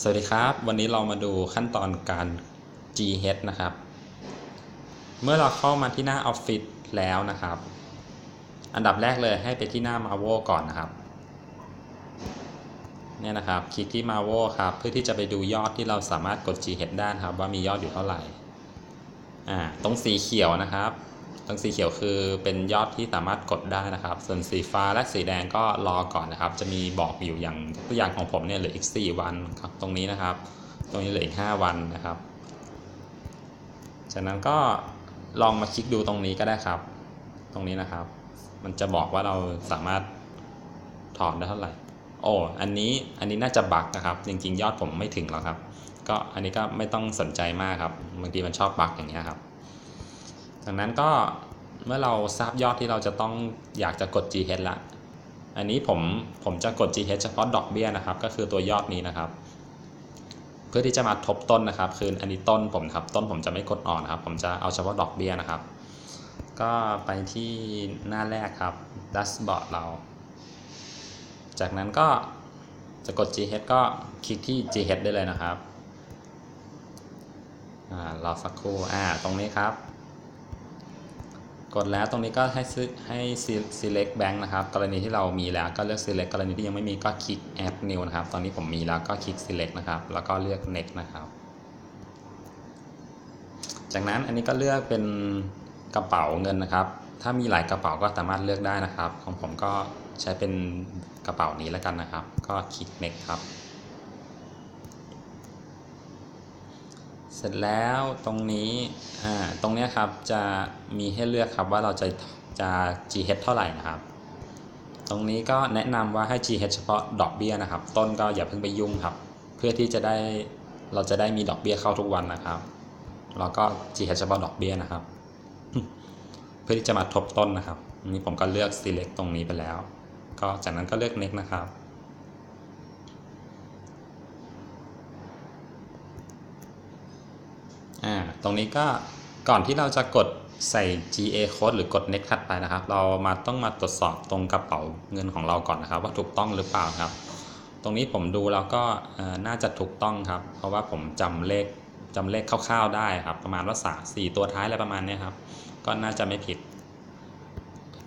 สวัสดีครับ วันนี้เรามาดูขั้นตอนการ GH นะครับ เมื่อเราเข้ามาที่หน้าออฟฟิศแล้วนะครับ อันดับแรกเลยให้ไปที่หน้า Marvel ก่อนนะครับเนี่ยนะครับ คลิกที่ Marvel ครับเพื่อที่จะไปดูยอดที่เราสามารถกด GH ได้ครับ ว่ามียอดอยู่เท่าไหร่อ่าตรงสีเขียวนะครับ ตรงสีเขียวคือเป็นยอดที่สามารถกดได้นะครับ ส่วนสีฟ้าและสีแดงก็รอก่อนนะครับ จะมีบอกอยู่อย่างตัวอย่างของผมเนี่ยเหลืออีก 4 วันครับตรงนี้นะครับ ตรงนี้เหลืออีก 5 วันนะครับ จากนั้นก็ลองมาคลิกดูตรงนี้ก็ได้ครับ ตรงนี้นะครับ มันจะบอกว่าเราสามารถถอนได้เท่าไหร่ โอ้อันนี้อันนี้น่าจะบักนะครับ จริง ๆ ยอดผมไม่ถึงหรอกครับ ก็อันนี้ก็ไม่ต้องสนใจมากครับบางทีมันชอบบักอย่างเงี้ยครับ จากนั้นก็เมื่อเราทราบยอดที่เราจะต้องอยากจะกด GH ละ อันนี้ผมผมจะกด GH เฉพาะดอกเบี้ยนะครับ ก็คือตัวยอดนี้นะครับ เพื่อที่จะมาทบต้นนะครับ คืออันนี้ต้นผมครับ ต้นผมจะไม่กดอ่อนนะครับ ผมจะเอาเฉพาะดอกเบี้ยนะครับ ก็ไปที่หน้าแรกครับดัชบอร์ดเรา จากนั้นก็จะกด GH ก็คลิกที่ GH ได้เลยนะครับอ่ารอสักครู่ อ่า ตรงนี้ครับ กดแล้วตรงนี้ก็ให้ซื้อให้ select bank นะครับ กรณีที่เรามีแล้วก็เลือก select กรณีที่ยังไม่มีก็คลิก add new นะครับ ตอนนี้ผมมีแล้วก็คลิก select นะครับ แล้วก็เลือก next นะครับ จากนั้นอันนี้ก็เลือกเป็นกระเป๋าเงินนะครับ ถ้ามีหลายกระเป๋าก็สามารถเลือกได้นะครับ ของผมก็ใช้เป็นกระเป๋านี้แล้วกันนะครับ ก็คลิก next ครับ สร็จแล้วตรงนี้อ่าตรงนี้ครับจะมีให้เลือกครับว่าเราจะจะ GH เท่าไหร่นะครับ ตรงนี้ก็แนะนำว่าให้ GH เฉพาะดอกเบี้ยนะครับ ต้นก็อย่าเพิ่งไปยุ่งครับ เพื่อที่จะได้เราจะได้มีดอกเบี้ยเข้าทุกวันนะครับ แล้วก็ GH เฉพาะดอกเบี้ยนะครับ เพื่อที่จะมาทบต้นนะครับนนี้ผมก็เลือก select ตรงนี้ไปแล้ว ก็จากนั้นก็เลือก next นะครับ อ่า ตรงนี้ก็ก่อนที่เราจะกดใส่ GA code หรือกด next ถัดไปนะครับ เรามาต้องมาตรวจสอบตรงกระเป๋าเงินของเราก่อนนะครับ ว่าถูกต้องหรือเปล่าครับ ตรงนี้ผมดูแล้วก็น่าจะถูกต้องครับ เพราะว่าผมจำเลขจำเลขคร่าวๆได้ครับ ประมาณว่าสาสี่ตัวท้ายอะไรประมาณนี้ครับ ก็น่าจะไม่ผิด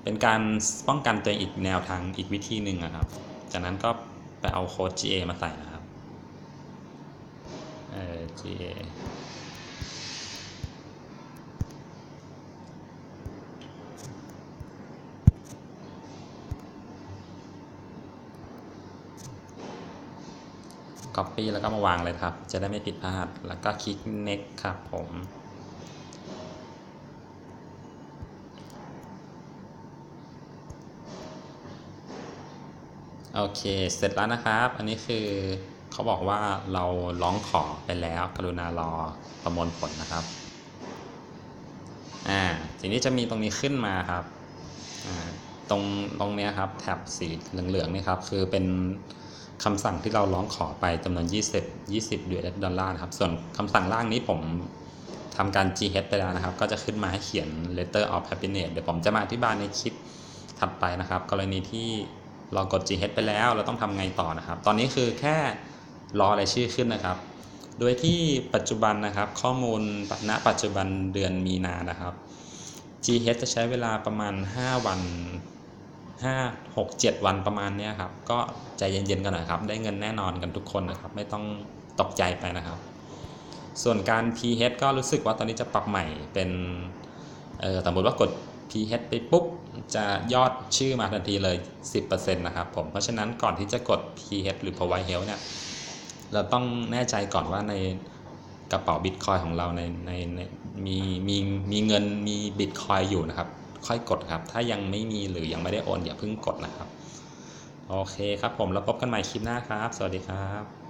เป็นการป้องกันตัวเองอีกแนวทางอีกวิธีหนึ่งครับ จากนั้นก็ไปเอาโค้ด GA มาใส่นะครับเออ GA copy แล้วก็มาวางเลยครับ จะได้ไม่ผิดพลาด แล้วก็คลิก next ครับผม โอเค เสร็จแล้วนะครับ อันนี้คือเขาบอกว่าเราร้องขอไปแล้ว กรุณารอประมวลผลนะครับ อ่า ทีนี้จะมีตรงนี้ขึ้นมาครับ อ่า ตรงตรงเนี้ยครับแท็บสีเหลืองๆนี่ครับ คือเป็น คำสั่งที่เราร้องขอไปจำนวน 20 20 US ดอลลาร์นะครับ ส่วนคำสั่งล่างนี้ผมทำการ GH ไปแล้วนะครับ ก็จะขึ้นมาให้เขียน letter of happiness เดี๋ยวผมจะมาอธิบายในคลิปถัดไปนะครับ กรณีที่เรากด GH ไปแล้ว เราต้องทำไงต่อนะครับ ตอนนี้คือแค่รอรายชื่อขึ้นนะครับ โดยที่ปัจจุบันนะครับ ข้อมูลณปัจจุบันเดือนมีนานะครับ GH จะใช้เวลาประมาณ 5 วัน 5 6 7 วันประมาณเนี้ยครับ ก็ใจเย็นๆกันหน่อยครับ ได้เงินแน่นอนกันทุกคนนะครับ ไม่ต้องตกใจไปนะครับ ส่วนการ PH ก็รู้สึกว่าตอนนี้จะปรับใหม่เป็นเออสมมติว่ากด PH ไปปุ๊บ จะยอดชื่อมาทันทีเลย 10%นะครับผม เพราะฉะนั้นก่อนที่จะกด PH หรือ Provide Health เนี่ย เราต้องแน่ใจก่อนว่าในกระเป๋าบิตคอยของเราในในในมีมีมีเงินมีบิตคอยอยู่นะครับ ค่อยกดครับ ถ้ายังไม่มีหรือยังไม่ได้โอนอย่าเพิ่งกดนะครับ โอเคครับผมแล้วพบกันใหม่คลิปหน้าครับ สวัสดีครับ